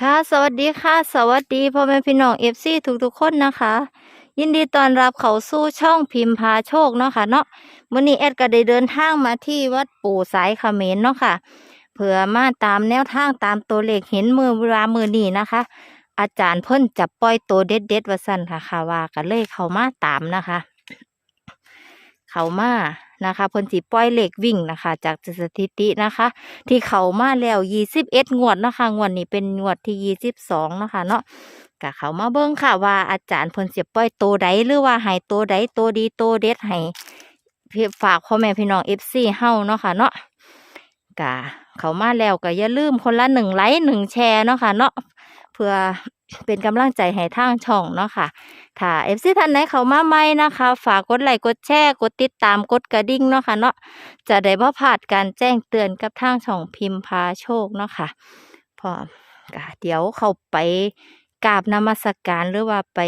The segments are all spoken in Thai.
ค่ะ สวัสดีค่ะ สวัสดีพ่อแม่พี่น้องเอฟซีทุกๆคนนะคะ ยินดีต้อนรับเขาสู่ช่องพิมพาโชคเนาะค่ะเนาะมื้อนี้แอดก็ได้เดินทางมาที่วัดปู่สายเขมรเนาะค่ะเพื่อมาตามแนวทางตามตัวเลขเห็นมือเวลามือนี้นะคะ อาจารย์เพิ่นจะปล่อยตัวเด็ดเด็ดว่าสั่นค่ะค่ะว่ากันเลยเขามาตามนะคะ เขามา นะคะเพิ่นสิปล่อยเหลขวิ่งนะคะ จากสถิตินะคะ ที่เขามาแล้วยี่สิบเอ็ดงวดนะคะงวดนี้เป็นงวดที่ยี่สิบสองนะคะเนาะก็เขามาเบิ่งค่ะว่าอาจารย์เพิ่นสิปล่อยโตวใดหรือว่าให้โตวใดโตดีโตเด็ดให้ฝากพ่อแม่พี่น้องเอฟซีเฮาเนาะค่ะเนาะก็เขามาแล้วก็อย่าลืมคนละหนึ่งไลค์หนึ่งแชร์เนาะค่ะเนาะเพื่อ เป็นกำลังใจให้ทางช่องเนาะค่ะ ถ้าเอฟซีท่านไหนเขามาใหม่นะคะ ฝากกดไลค์กดแชร์กดติดตามกดกระดิ่งเนาะค่ะเนาะจะได้บ่พลาดการแจ้งเตือนกับทางช่องพิมพ์พาโชคเนาะค่ะพร้อก็เดี๋ยวเข้าไปกราบนมัสการหรือว่าไป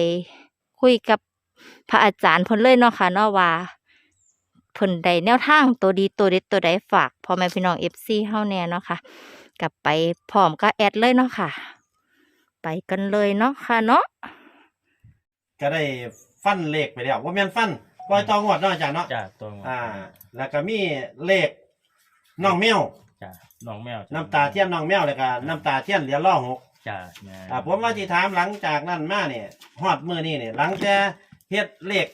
คุยกับพระอาจารย์เพิ่นเลยเนาะค่ะเนาะว่าเพิ่นได้แนวทางตัวดีตัวเด็ดตัวใดฝากพ่อแม่พี่น้อง FC เฮาแน่เนาะค่ะกลับไปพร้อมก็แอดเลยเนาะค่ะ ไปกันเลยเนาะค่ะเนาะก็ได้ฟันเลขไปแล้วว่าแม่นฟันปล่อยตองวดเนาะอาจารย์เนาะจ้าตัวงอ่า แล้วก็มีเลขน้องแมวจ้าน้องแมวจ้ะน้ำตาเทียนน้องแมวแล้วก็น้ำตาเทียนเหรียญล่อหกจ้าแม่อ่าผมว่าที่ถามหลังจากนั้นมาเนี่ยฮอดมือนี่เนี่ยหลังจากเฮ็ดเลข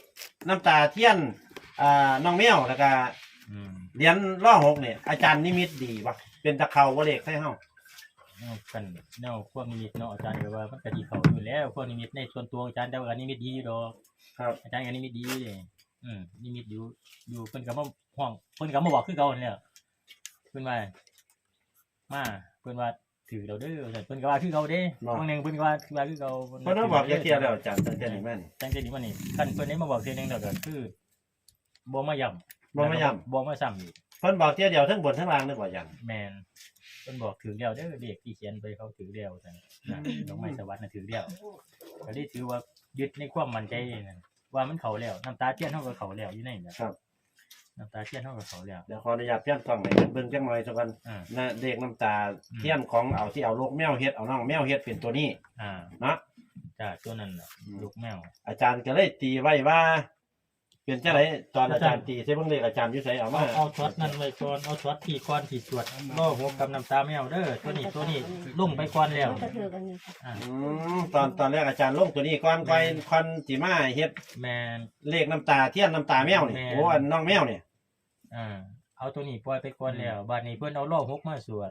น้ำตาเทียนอ่าน้องแมวแล้วก็อืมเหรียญล่อหกเนี่ยอาจารย์นิมิตดีปะเป็นตะเขาว่าเลขใช่เฮา แนวกันแนวความนิมิตเนาะอาจารย์ก็ว่ามันก็ดีเขาอยู่แล้วความนิมิตในส่วนตัวอาจารย์แต่ว่านิมิตดีอยู่ดอกครับอาจารย์ก็นิมิตดีอยู่เลยอืมนิมิตอยู่อยู่เพิ่นก็มาห้องเพิ่นก็มาบอกคือเก่าเนี่ยเพิ่นว่ามาเพิ่นว่าถือเราเด้อว่าซั่นเพิ่นก็ว่าคือเก่าเด้บางหนึงเพิ่นก็ว่าว่าคือเก่าเพราะน้องบอกเทียบแล้วอาจารย์ตั้งแต่นี้แม่นตั้งแต่นี้มานี่คันเพิ่นได้มาบอกเทียหนึงแล้วก็คือบ่มาย้ำบ่มาย้บ่มาซ้ำอีกำ เพิ่นบอกเทียเดียวทั้งบนทั้งล่างนึกว่าอย่างแมนเพิ่นบอกถือเดียวเด้อเด็กที่เขียนไปเขาถือเดียวซั่นนะน้องไม้สวัสดิ์น่ะถือเดียวก็ได้ถือว่ายึดในความมั่นใจนั่นว่ามันเขาแล้วน้ำตาเทียนเฮาก็เขาแล้วอยู่ในนั่นครับน้ำตาเทียนเฮาก็เขาแล้ว เดี๋ยวขออนุญาตเพี้ยนกล้องให้เบิ่งจังหน่อยสักวันอ่า นะเด็กน้ำตาเทียนของเอาที่เอาลูกแมวเฮ็ดเอาน้องแมวเฮ็ดเป็นตัวนี้อ่าเนาะ จ้าตัวนั้นน่ะอืม ลูกแมวอาจารย์ก็เลยตีไว้ว่า เป็นจังไดตอนอาจารย์ตีใช้เบิ่งเลขอาจารย์อยู่ไสเอามาเอาเอาช็อตนั้นไว้ก่อนเอาช็อตที่ก่อนที่สวดล่อหัวกับน้ำตาแมวเด้อตัวนี้ตัวนี้ลงไปก่อนแล้วอ่าอืมตอนตอนแรกอาจารย์ลงตัวนี้ก่อนก่อนคอนสิมาเฮ็ดแมน เลขน้ำตาเทียนน้ำตาแมวนี่แม่โอ้อันน้องแมวนี่อ่าเอาตัวนี้ปล่อยไปก่อนแล้วบัดนี้เพิ่นเอาล่อหกมาสวด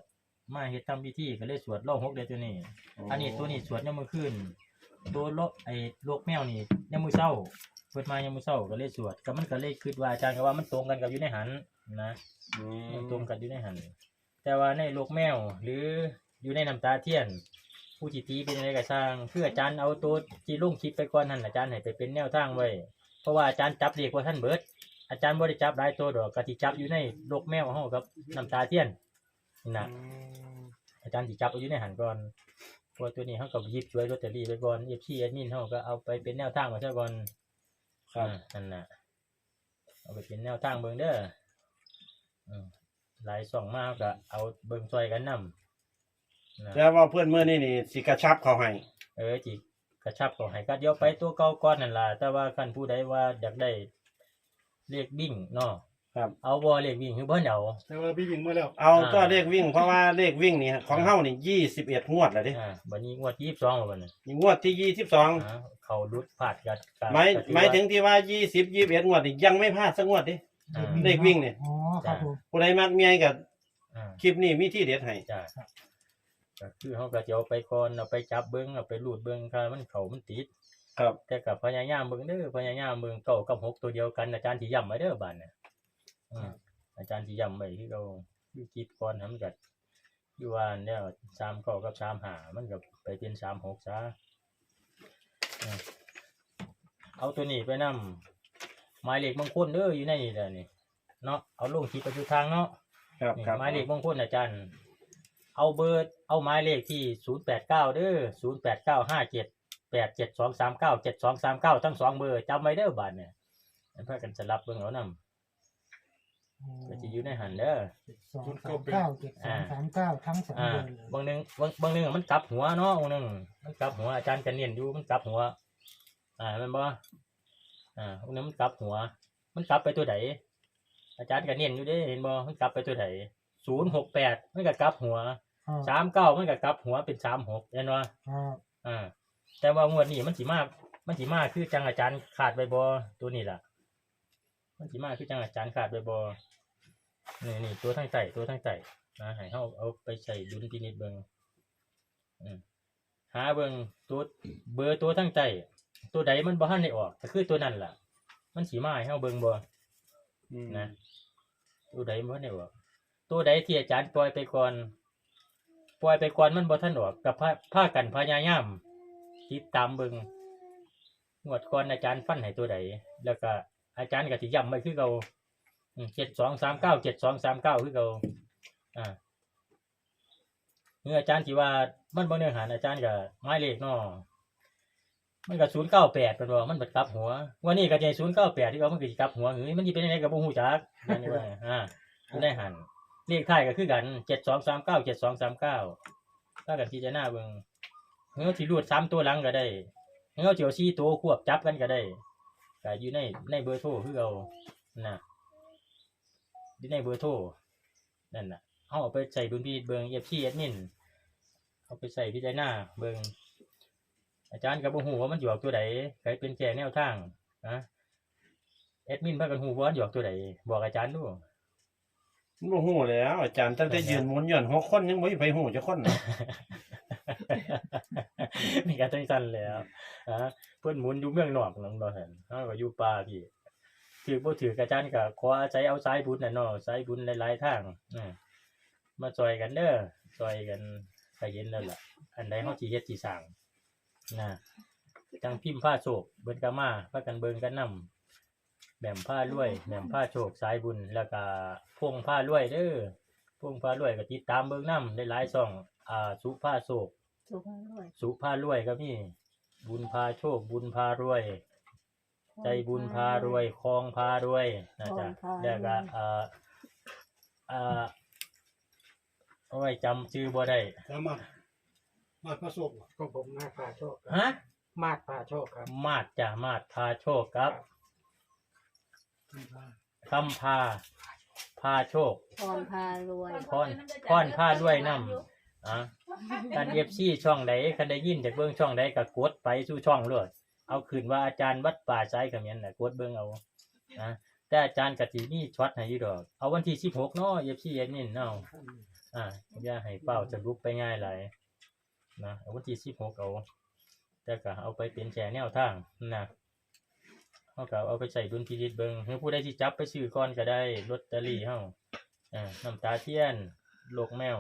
มาเฮ็ดทำพิธีก็เลยสวดล่อหกเด้อตัวนี้ อันนี้ตัวนี้สวดยามมื้อคืนตัวโลกไอ้โลกแมวนี่ยามมื้อเช้า เปิดมายามมื้อเช้าก็เลยสวดก็มันก็เลยคิดว่าอาจารย์ก็ว่ามันตรงกันกับอยู่ในหันนะอืมันมตรงกันอยู่ในหันแต่ว่าในโลกแมวหรืออยู่ในน้ำตาเทียน ผู้จิตีเป็นอะไรก็สร้างคืออาจารย์เอาตัวที่ลงคลิปไปก่อนนั่นอาจารย์ให้ไปเป็นแนวทางไว้เพราะว่าอาจารย์จับเรียกว่าท่านเบิดอาจารย์บ่ได้จับหลายตัวดอกก็ที่จับอยู่ในโลกแมวเฮากับน้ำตาเทียนนี่นะอาจารย์สิจับเอาอยู่ในหันก่อนเพราะว่าตัวนี้เขาก็หยิบช่วยลอตเตอรี่ไปก่อนเอฟซีแอดมินเขาก็เอาไปเป็นแนวทางมาซะก่อน ครับอ่านั่นน่ะเอาไปเป็นแนวทางเบิ่งเด้ออืมหลายส่องมากก็เอาเบิ่งซอยกันนำนะแต่ว่าเพื่อนมื้อนี้นี่สิกระชับเขาให้เออจิกระชับก็ให้ก็เดี๋ยวไปตัวเก่าก่อนนั่นล่ะแต่ว่าคันผู้ใดว่าอยากได้เลขบิ่งเนาะ ครับ เอาบ่เลขบิ่งคือเบิ่นเอาแต่ว่าพี่ยิงมาแล้วเอาอ่าก็เลขวิ่งเพราะว่าเลขวิ่งนี่ของเฮานี่21งวดแล้วเด้อ่าบัดนี้งวด22แล้วบัดนี้นี่งวดที่22อ่าเขารุดพลาดกันกันหมายหมายถึงที่ว่า20 21งวดนี่ยังไม่พลาดสักงวดดิ อ่าเลขวิ่งนี่อ๋อครับผม ผู้ใดมักเมียกับอ่าคลิปนี้มีที่เด็ดให้จ้ะก็คือเขาก็จะเอาไปก่อนเอาไปจับเบิ้งเอาไปรูดเบิ้งค่ะมันเขามันติด ครับ แต่กับพยายามเบิ้งเด้อพยายามเบิ้งเก้ากับหกตัวเดียวกันอาจารย์ที่ย้ำไว้เด้อบ้านเนี่ย อืมอาจารย์ที่ย้ำไว้ที่เราอยู่คิดก่อนทำกัดอยู่ว่าเนี่ยสามเก้ากับสามหามันก็ไปเป็นสามหกซะอืมเอาตัวนี้ไปนำหมายเลขมงคลเด้ออยู่ในนี่แหละนี่เนาะเอาลงที่ประจุทางเนาะครับนี่ครับหมายเลขมงคลอาจารย์ เอาเบอร์เอาหมายเลขที่ศูนย์แปดเก้าเด้อศูนย์แปดเก้าห้าเจ็ดแปดเจ็ดสองสามเก้าเจ็ดสองสามเก้าทั้งสองเบอร์จำไว้เด้อบัตรเนี่ยให้เพื่อกันสลับเบิ่งเอานำ ก็จะสิอยู่ในหันเด้อสองสามเก้าเจ็ดสองสามเก้าทั้งสองอ่าเดือนเลยบางหนึงบางบางหนึงอะมันกลับหัวเนาะบางหนึงมันกลับหัวอาจารย์กันเนียนอยู่มันกลับหัว อ่าแมันบ่อ่าบางหนึงมันกลับหัว มันกลับไปตัวไหนอาจารย์กันเนียนอยู่เด้เห็นบ่มันกลับไปตัวไหนศูนย์หกแปดมันก็กลับหัวครับสามเก้ามันก็กลับหัวเป็นสามหกเห็นบ่ครับอ่า แต่ว่างวดนี้มันสิมามันสิมาคือจังอาจารย์ขาดไปบ่ตัวนี้ล่ะ มันสิมาคือจังอาจารย์ขาดไปบ่ นี่นี่ตัวทั้งใจตัวทั้งใจนะให้เฮาเอาไปใส่ดุลพินิจเบิ่งอืมหาเบิ่งตัวเบอร์ตัวทั้งใจตัวใดมันบ่ทันได้ออกก็คือตัวนั้นล่ะ มันสิมาให้เฮาเบิ่งบ่นะตัวใดมันบ่ทันได้ออกตัวใดที่อาจารย์ปล่อยไปก่อนปล่อยไปก่อนมันบ่ทันออกกับพาพากันพยายามติดตามเบิ่งงวดก่อนอาจารย์ฟันให้ตัวใดแล้วก็อาจารย์ก็สิย้ำไว้คือเก่า เจ็ดสองสามเก้าเจ็ดสองสามเก้าคือเก่าอ่าเมื่ออาจารย์ที่ว่ามันบ่เนื้อหาอาจารย์ก็ไม้เลขเนาะมันก็ศูนย์เก้าแปดเป็นว่ามันบัดกลับหัววันนี้ก็จศูนย์เก้าแปดที่ว่ามันก็สิกลับหัวเฮ้ยมันสิเป็นยังไงกับบ่ฮู้จักนั่นนี่ว่าอ่าอยู่ในหันเลขท้ายก็คือกันเจ็ดสองสามเก้าเจ็ดสองสามเก้าถ้ากันพิจารณาเบิ่งเฮาสิรูดสามตัวหลังก็ได้เฮาสิเอาสี่ตัวควบจับกันก็ได้ก็อยู่ในในเบอร์โทรคือเอาน่ะ อยู่ในเบอร์โทรนั่นน่ะเฮาเอาไปใส่ดุลพินิจเบิ่ง FC แอดมินเอาไปใส่พิจารณาเบิ่งอาจารย์ก็บ่ฮู้ว่ามันอยู่ออกตัวใดใครเป็นแก่แนวทางนะแอดมินพากันฮู้ว่ามันอยู่ออกตัวใดบอกอาจารย์ดูมันบ่ฮู้แล้ว อาจารย์ตั้งแต่ยืนหมุนหย่อนหกคนยังบ่มีไผฮู้จักคนน่ะมีการจังสันแหล้วฮะเพิ่นหมุนอยู่เมืองนอกนั่นบ่เห็นเฮาก็อยู่ป่าพี่ ถือบ่ถือกระจานก็ขออาศัยเอาสายบุญน่ะเนาะสายบุญหลายๆทางอืมมาช่วยกันเด้อช่วยกันก็เห็นแล้วล่ะอันใดเฮาสิเฮ็ดสิสร้างนะจังพิมพ์ผ้าโศกเบิ่นก็มาพากันเบิ่งกันนำแหม่มผ้ารวยแหม่มผ้าโชคสายบุญแล้วก็พงผ้ารวยเด้อพงผ้ารวยก็ติดตามเบิ่งนำหลายๆช่องอ่าสุผ้าโศกสุภาพด้วยสุภารวยก็มีบุญพาโชคบุญพารวย ใจบุญพารวยคลองพารวยนะจ๊ะแล้วก็เอ่อเอ่อเอาไว้จำชื่อบ่ได้สามารถมาดพระโชคเหรอก็ผมมาพาโชคครับฮะมาดพาโชคครับมาดจ้ะมาดพาโชคครับไม่ได้คำพาพาโชค พรพารวย พรพรพารวยนำอะการเอฟซีช่องใดคันได้ยินจากเบื้องช่องใดก็กดไปสู่ช่องเลย เอาคืนว่าอาจารย์วัดป่าใจกับเมียนน่ะกดเบื้งเอานะแต่อาจารย์กตินี่ช็อตให้ยู่ดอก เอาวันที่สิบหกเนาะเอฟซีเอ็นนี่เนาะอ่าอย่าให้เป้าจะลุกไปง่ายหลยนะเอาวันที่สิบหกเอาแต่ก็เอาไปเป็นแชร์แนวทางนะเขาก็เอาไปใส่ดุลพินิจเบิงให้ผู้ใดที่จับไปซื้อก่อนก็ได้ลอตเตอรี่เฮาอ่าน้ำตาเทียนโลกแมว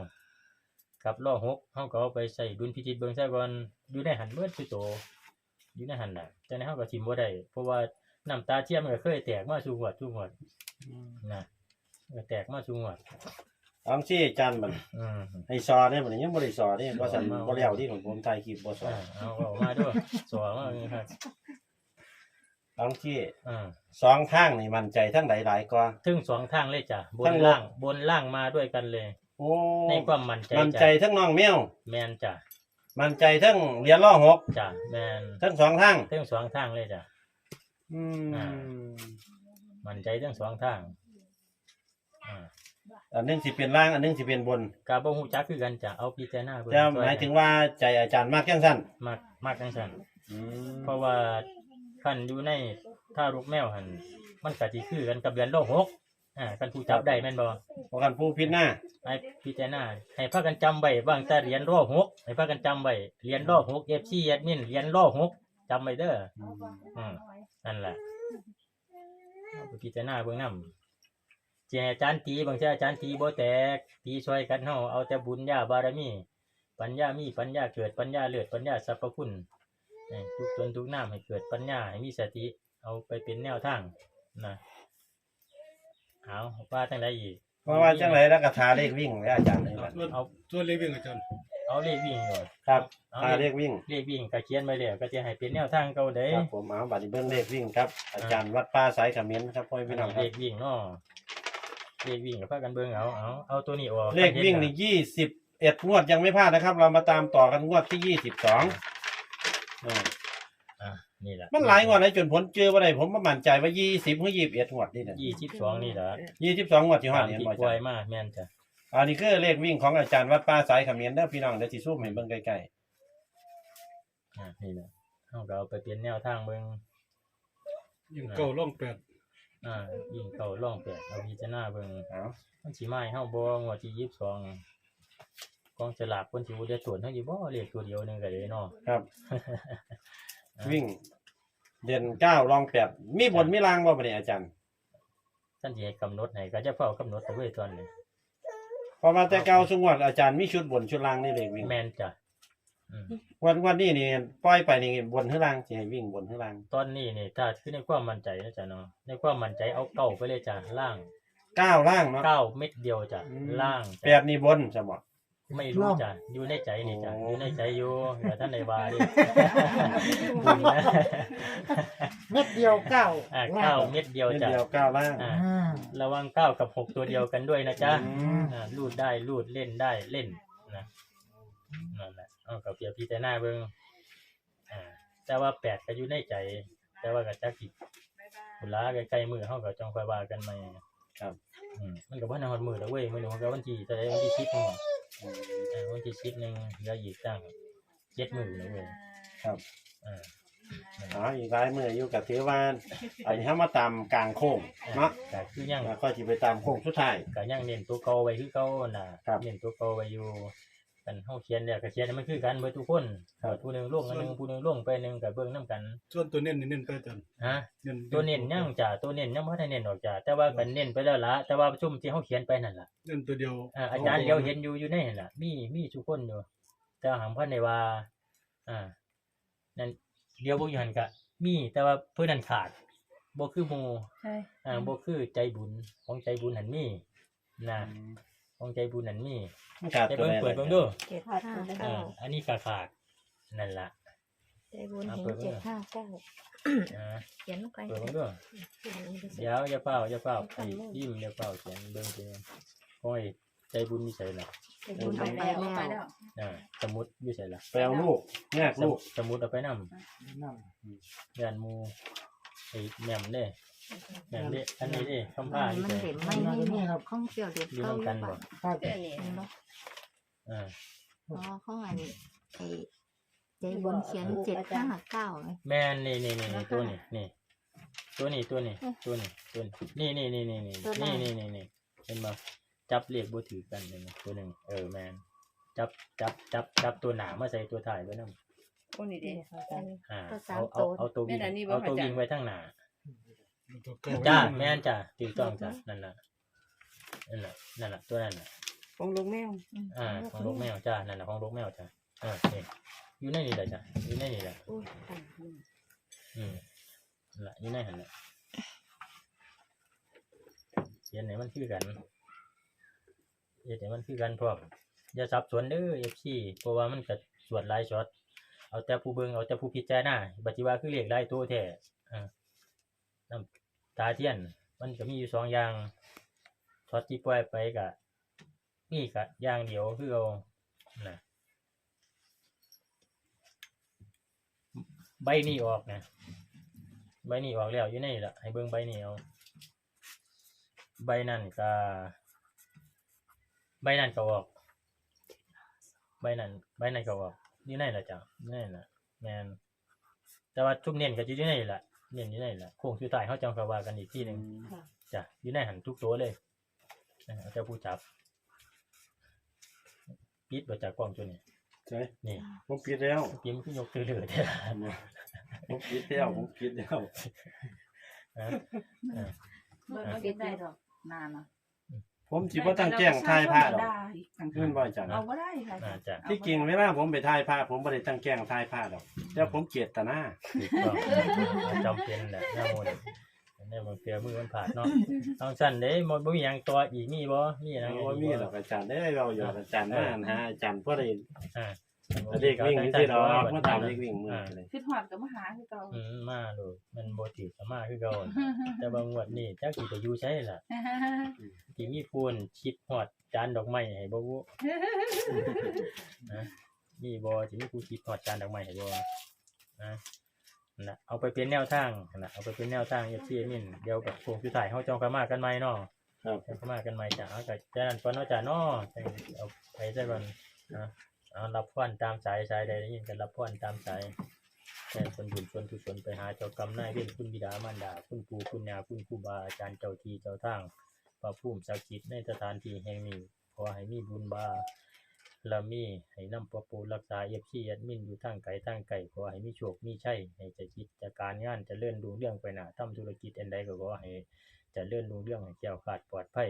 กับล่อหกเขาก็เอาไปใส่ดุลพินิจเบิงซะก่อนอยู่ในหันเบิดสุโต อยู่ในหันน่ะแต่ในเฮาก็ทิมบ่ได้เพราะว่าน้ำตาเทียนมันก็เคยแตกมาสู่หวดสู่หวดนะมันก็แตกมาสู่หวดเอาซี่อาจารย์บัดอืมให้ซอได้บัดนี้ยังบ่ได้ซอเด้บ่สั่นบ่แล้วที่ของผมถ่ายคลิปบ่ซออ่าเอาออกมาด้วยสวยมากเลยครับเอาซี่อ่าสองทางนี่มั่นใจทั้งหลายๆกว่าถึงสองทางเลยจ้ะบทั้นงล่างบนล่างมาด้วยกันเลย โอ้ในความมั่นใจมั่นใจจ้ะทั้งน้องแมวแมนจ้ะ มั่นใจทั้งเหรียญล่อหกจ้ะแมนทั้งสองทางทั้งสองทางเลยจ้ะ อือ่า มมั่นใจทั้งสองทางอ่าอันหนึงสิเป็นล่างอันหนึงสิเป็นบนกาบ่ฮู้จักคือกันจ้ะเอาพิจารณาเบิ่งจะหมายถึงว่าใจอาจารย์มากจังซั่นมากมากจังซั่นอืมเพราะว่าคันอยู่ในท่าลูกแมวหั่นมันก็สิคือกันกับเดือนโลกหก อ่ากันผู้จับได้แม่นบ่เพราะกันผู้พิษหน้าให้พิจารณาให้พากันจำไว้บางแต่เหรียญรอหกให้พากันจำไว้เหรียญรอหกเอฟซีแอดมินเหรียญรอหกจำไว้เด้ออืมนั่นแหละเอาไปพิจารณาเบื้องน้ำเจ้าอาจารย์ตีบางเจ้าอาจารย์ตีบ่แตกตีช่วยกันเฮาเอาแต่บุญญาบารมี ปัญญามีปัญญาเกิดปัญญาเลือดปัญญาสรรพคุณให้ทุกตนทุกน้ำให้เกิดปัญญาให้มีสติ เอาไปเป็นแนวทางนะ เอาว่าจังไดอีกเพราะว่าจังไรแล้วก็ทาเลขวิ่งเลยอาจารย์นี่บัดส่วนเอาส่วนเลขวิ่งอาจารย์เอาเลขวิ่งก่อนครับเอาทาเลเลขขวิ่งเลขวิ่งก็เขียนไว้แล้วก็จะให้เป็นแนวทางเก่าเด้ครับผมเอาบัตรเบิ้งเลขวิ่งครับ อาจารย์วัดป้าสายขมิ้นครับพ่ออันพี่น้องนี้ครัเลบขวิ่งเนาะเลขวิ่งกับพากันเบิ่งเอาเอาเอาตัวนี้ออกเลขวิ่งนี่ยี่สิบเอ็ดงวดยังไม่พลาดนะครับ เรามาตามต่อกันงวดที่ยี่สิบสองอะ นี่แหละมันหลายงวดเลยจนผลเจอว่าไรผมประมั่นใจว่ายี่สิบหรือยี่สิบเอ็ดงวดนี่นะยี่สิบสองนี่แหละยี่สิบสองงวดที่ห้าตามเนี่ยที่บ่อยปล่จัองยมาแม่นจ้ะอันนี้คือเลขวิ่งของอาจารย์วัดป้าสายเขมิ้นเด้อพี่น้องเดี๋ยวสิซูมให้เบิ่งใกล้อะนี่แหละเอาก็เอาไปเปลี่ยนแนวทางเบิ่งยิงเก่าล่องแปดอ่ายิ่งเก่าล่องแปดเอาพิจารณาเบิ่งๆเอามันสิมาให้เฮาบ่งวดที่ยี่สิบสองกองฉลากคนสิบ่ได้ตรวจเฮาอยู่บ่เลขตัวเดียวหนึงก็ได้เนาะครับ วิ่ง เด่นเก้ารองแปดมีบนมีลางบ่ปะเนี่ยอาจารย์ท่านสิให้กำหนดให้ก็จะเฝ้ากำหนดเอาไว้ตอนนี้พอมาแต่เก้าสุงวดอาจารย์มีชุดบนชุดลางนี่เลขวิ่งแม่นจ้ะอืมวันวันนี้นี่ปล่อยไปนี่บนข้างล่างสิให้วิ่งบนข้างล่างตอนนี้นี่ถ้าคือในความมั่นใจนะจ๊ะเนาะในความมั่นใจเอาเก้าไปเลยจ้ะล่างเก้าล่างเนาะเก้าเม็ดเดียวจ้ะอืมล่างแปจ้ะดนี่บนสมบัติ ไม่รู้จ้ะอยู่ในใจนี่จ้ะโอ้อยู่ในใจอยู่อย่าท่านในวาดิบุญนะเม็ดเดียวเก้าอ่าเก้าเม็ดเดียวเม็ดจ้ะเดียวเก้าล่างอ่าอ่าระวังเก้ากับหกตัวเดียวกันด้วยนะจ๊ะอืม อ่ารูดได้รูดเล่นได้เล่นนะนั่นแหละเอากับเพียพี่แต่หน้าเบิ่งอ่าแต่ว่าแปดก็อยู่ในใจ แต่ว่ากับจักจิบุลาใกล้ๆมือเฮาก็จองคอยว่ากันใหม่ครับ อืมมันก็บ่นานฮอดมือแล้วเว้ยมื้อนี้มันก็วันที่เท่าใดวันที่10นึ งอ่าวันที่10นึงเหลืออีกตั้ง7มื้อแล้วเว้ยครับ อ่านั่นอ๋ออีกหลายมืออยู่กับถือว่าอันนี้เขามาตามกลางโค้งเนาะก็คือยังแล้วก็จะไปตามโค้งสุดท้ายก็ยังเน้นตัวเก่าไว้คือเก่าน่ะครับ เน้นตัวเก่าไว้อยู่ กันเฮาเขียนแล้วก็เขียนให้มันคือกันเบิดทุกคนครับ ผู้หนึงลงอันหนึงผู้หนึงลงไปหนึงก็เบิ่งนํกันส่วนตัวเน้นนี่เน้นไปอาจารย์ฮะ เน้นตัวเน้นยังจ้ะตัวเน้นยังบ่ทันได้เน้นออกจ้ะแต่ว่าก็เน้นไปแล้วล่ะแต่ว่าซุ่มที่เฮาเขียนไปนั่นล่ะ เน้นตัวเดียวอ่าอาจารย์เดียวเห็นอยู่อยู่ในนั่นล่ะมีมีทุกคนอยู่ แต่ว่าหางพันในว่า อ่า นั่นเดียวบ่อยู่หั่นก็มีแต่ว่าเพิ่นนั่นขาดบ่คือหมู่ใช่ อ่าบ่คือใจบุญของใจบุญหันมีนะ ของใจบุญหันมีมันขาดใจตัวเบิ่งไหนเปิดเบิ่งล่ะดูเจ็ดห้าเอ่าอันนี้ก็ขาดนั่นล่ะ ใจบุญเอาเห็นเปิดไว้เจ็ดห้าเก้าอ่าเขียนลงไปเปิดเบิ่งดูเดี๋ยวอย่าเฝ้าอย่าเฝ้าไอ้ยิ้มอย่าเฝ้าเขียนเบิ่งเจโอ้ยใจบุญมีใส่ล่ะใจบุญไปแล้วไปแล้วอ่าสมุดอยู่ใส่ล่ะไปเอาลูกแยกลูกสมุดเอาไปนำนั่งยานหมู่ไอ้แหม่มเด้ แหม่มเด้อันนี้เด้คำผ้าอยู่มันใส่เห็นไม่นี่เนี่ยข้องเกี่ยวเด็ดอยู่เก้านํกันบ่ครับเดี๋ยวนี้เห็นบ่อ่าอ๋อข้องอันนี้ไอ้ใจบุญเขียนเจ็ดห้าเก้าไหมแม่นนี่นี่นี่นี่ตัวนี้นี่ ตัวนี้ตัวนี้ตัวนี้ตัวนี้นี่นี่นี่นี่นี่นี่นี่นี่นี่เห็นบ่จับเลขบ่ถือกันเลยนะตัวหนึงเออแม่นจับจับจับจับตัวหนามาใส่ตัวถ่ายไว้นำคนนี้ดิอ่าเอาเอาเอาตัววิ่งแม่นอันนี้บ่เอาตัวเข้าใจวิ่งไว้ทางหน้า ตัวเก่าจ้าแม่นจ้ะถูกต้องจ้ะนั่นน่ะนั่นน่ะนั่นน่ะตัวนั้นน่ะของลูกแมวอ่าของลูกแมวจ้านั่นน่ะของลูกแมวจ้ะอ่านี่อยู่ในนี่แหละจ้ะอยู่ในนี่แหละโอ้ยอืมนั่นล่ะอยู่ในหันแหละเขียนไหนมันคือกันเขียนไหนมันคือกันพร้อมอย่าสับสนเด้อเอฟซีเพราะว่ามันก็สวดหลายช็อตเอาแต่ผู้เบิ่งเอาแต่ผู้พิจารณาบัดนี้ว่าคือเลขหลายตัวแท้อ่าน้ำ ตาเทียน มันก็มีอยู่สองอย่างช็อตที่ปล่อยไปก็มีกะอย่างเดียวคือเอาน่ะใบนี้ออกนะใบนี้ออกแล้วอยู่ในนี่ละให้เบิ่งใบนี้เอาใบนั่นก็ใบนั่นก็ออกใบนั่นใบนั่นก็ออกอยู่ในละจ้ะอยู่ในละแมนแต่ว่าทุกเน้นก็อยู่ในนี่ละ เน้นอยู่ในนี่ละโค้งสุดท้ายเขาจังค่อยว่ากันอีกทีหนึ่งจ้ะอยู่ในหันทุกตัวเลยเออเอาแต่ผู้จับปิดมาจากกล้องตัวนี้ ใช่นี่ผมปิดแล้วปิมขึ้นยกตือเลยเนี่ยผมปิดแล้วผมปิดแล้ว นะมันกินได้หรอกนานอะ ผมสิบ่ตั้งแจ้งทายผ้าดอกได้ขึ้นบ่อาจารย์เอาก็ได้ค่ะน่าจะที่จริงเวลาผมไปทายผ้าผมบ่ได้ตั้งแจ้งทายผ้าดอกแต่ผมเจตนาถูกต้องมันจำเป็นแหละหน้าโมนเนี่ยมันเสียมือมันผ่าดเนาะต้องสั่นเด้มันบ่มีหยังตัวอีกมีบ่มีหยังโอ้ยมีดอกอาจารย์ได้เราอยู่อาจารย์มาหาอาจารย์พอได้อ่า เด็กวิ่งนี่สิดอกมาตามเด็กวิ่งมืออ่าเลยคิดหอดกับมาหาคือเก่าอืมมาโลดมันบ่ถือสมาคือเก่าน่ะแต่บางวดนี้จักสิไปอยู่ใช้ล่ะที่มีพูนคิดฮอดจานดอกไม้ให้บ่วู้นะมีบ่สิมีผู้คิดฮอดจานดอกไม้ให้บ่นะนั่นน่ะเอาไปเป็นแนวทางนั่นน่ะเอาไปเป็นแนวทาง FC มินเดี๋ยวกับโคงสุดท้ายเฮาจองกันมากันใหม่เนาะครับจองกันมากันใหม่จ้ะเอาก็จ้านั่นก่อนเนาะจ้ะเนาะจังเอาไปซะก่อนนะ เอารับพรตามสายสายใดได้ยินกันรับพรตามสายแทนส่วนบุญส่วนกุศลไปหาเจ้ากรรมนายเวรคุณบิดามารดา คุณปู่คุณยาคุณครูบาอาจารย์เจ้าที่เจ้าทางพระภูมิศักดิ์สิทธิ์ในสถานที่แห่งนี้ขอให้มีบุญบาละมีให้นำปกปูรักษาเอฟซีแอดมินอยู่ทางไกลทางไกลขอให้มีโชคมีชัยให้จะคิดจะการงานจะเลื่อนดูเรื่องไปหนาทำธุรกิจอันใดก็ขอให้จะเลื่อนดูเรื่องให้แก้วขาดปลอดภัย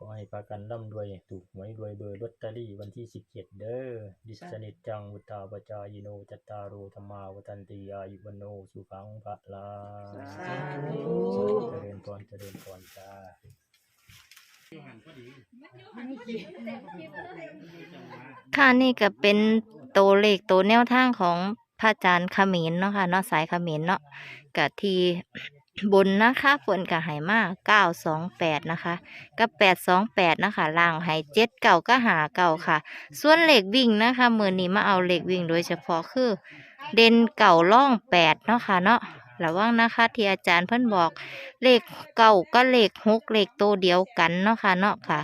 ขอให้ประกันร่ำรวย ถูกหวยรวยเบอร์ลอตเตอรี่วันที่สิบเจ็ดเด้อ ดิสนิจจังวุฒาปจายโนจัตตารโอธรรมาวัตันติอายุวโนสุขังพระลาสาธุเจริญพรเจริญพรจ้าค่ะนี่ก็เป็นตัวเลขตัวแนวทางของพระอาจารย์เขมรเนาะค่ะเนาะสายเขมรเนาะกะที่ บนนะคะฝนกับไหมาเก้าสองแปดนะคะ กับแปดสองแปดนะคะล่างไหเจ็ดเก่าก็หาเก่าค่ะ ส่วนเหล็กวิ่งนะคะมือนี้มาเอาเหล็กวิ่งโดยเฉพาะคือ เด่นเก่าล่องแปดเนาะค่ะเนาะระวังนะคะที่อาจารย์เพิ่นบอกเลขเก่าก็เลขหกเลขโตเดียวกันเนาะค่ะเนาะค่ะ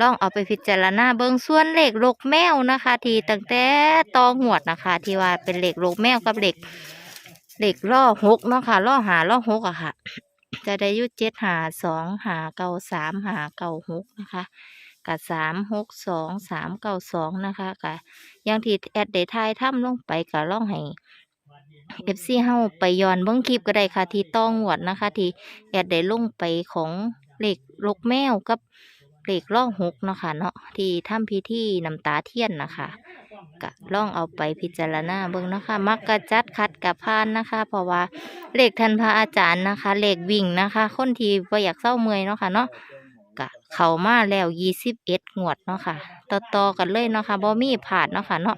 ลองเอาไปพิจารณาเบิ่งส่วนเหลขลกแมวนะคะ ทีตั้งแต่ตองหวดนะคะ ที่ว่าเป็นเหลขลกแมวกับเหลข เหลขล่อหกเนาะค่ะล่อหาล่อหกอะค่ะ จะได้ยุเจ็ดหาสองหาเก้าสามหาเก้าหกนะคะกับสามหกสองสามเก้าสองนะคะกับอย่างที่แอดได้ทายถ้ำลงไปกับล่องให้เอฟซีเฮาไปย้อนเบิ่งคลิปก็ได้ค่ะ ที่ต้องหวดนะคะ ที่แอดได้ลงไปของเหลขลกแมวกับเหลขล่องหกเนาะค่ะเนาะที่ทำพิธีน้ำตาเทียนนะคะ ก็ล่องเอาไปพิจารณาเบิ่งนะคะมักกะจัดคัดกะพานนะคะ เพราะว่าเลขท่านพระอาจารย์นะคะ เลขวิ่งนะคะ คนที่บ่อยากเศร้าเมื่อยเนาะค่ะเนาะก็เข้ามาแล้วยี่สิบเอ็ดงวดเนาะค่ะ ต่อๆกันเลยเนาะค่ะบ่มีผาดเนาะค่ะเนาะ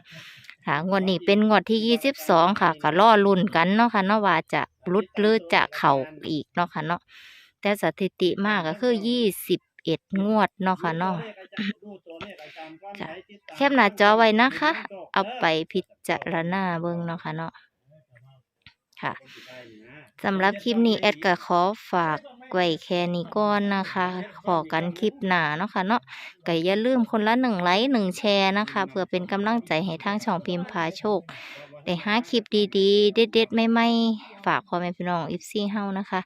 ค่ะงวดนี้เป็นงวดที่ยี่สิบสองค่ะก็รอลุ้นกันเนาะค่ะเนาะว่าจะหลุดหรือจะเข้าอีกเนาะค่ะเนาะแต่สถิติมากก็คือยี่สิบ เอ็ดงวดเนาะค่ะเนาะจ้ะแคปหน้าจอไว้นะคะ เอาไปพิจารณาเบิ่งเนาะค่ะเนาะค่ะสำหรับคลิปนี้แอดก็ขอฝากไว้แค่นี้ก่อนนะคะขอกันคลิปหน้าเนาะค่ะเนาะก็อย่าลืมคนละหนึ่งไลค์หนึ่งแชร์นะคะ เพื่อเป็นกำลังใจให้ทางช่องพิมพ์พาโชค ได้หาคลิปดีๆ เด็ดๆใหม่ๆฝากพ่อแม่พี่น้องอีฟซีเฮานะคะ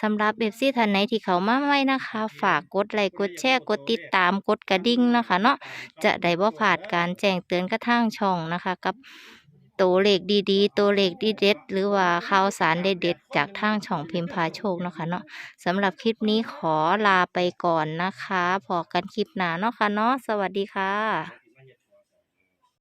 สำหรับเอฟซีท่านไหนที่เขามาใหม่นะคะ ฝากกดไลค์กดแชร์กดติดตามกดกระดิ่งนะคะ เนาะจะได้บ่พลาดการแจ้งเตือนกระทั่งช่องนะคะ กับตัวเลขดีๆ ตัวเลขดีเด็ด หรือว่าข่าวสารเด็ดๆจากทางช่องพิมพ์พาโชคเนาะคะเนาะสำหรับคลิปนี้ขอลาไปก่อนนะคะ พอกันคลิปหน้าเนาะค่ะเนาะสวัสดีค่ะ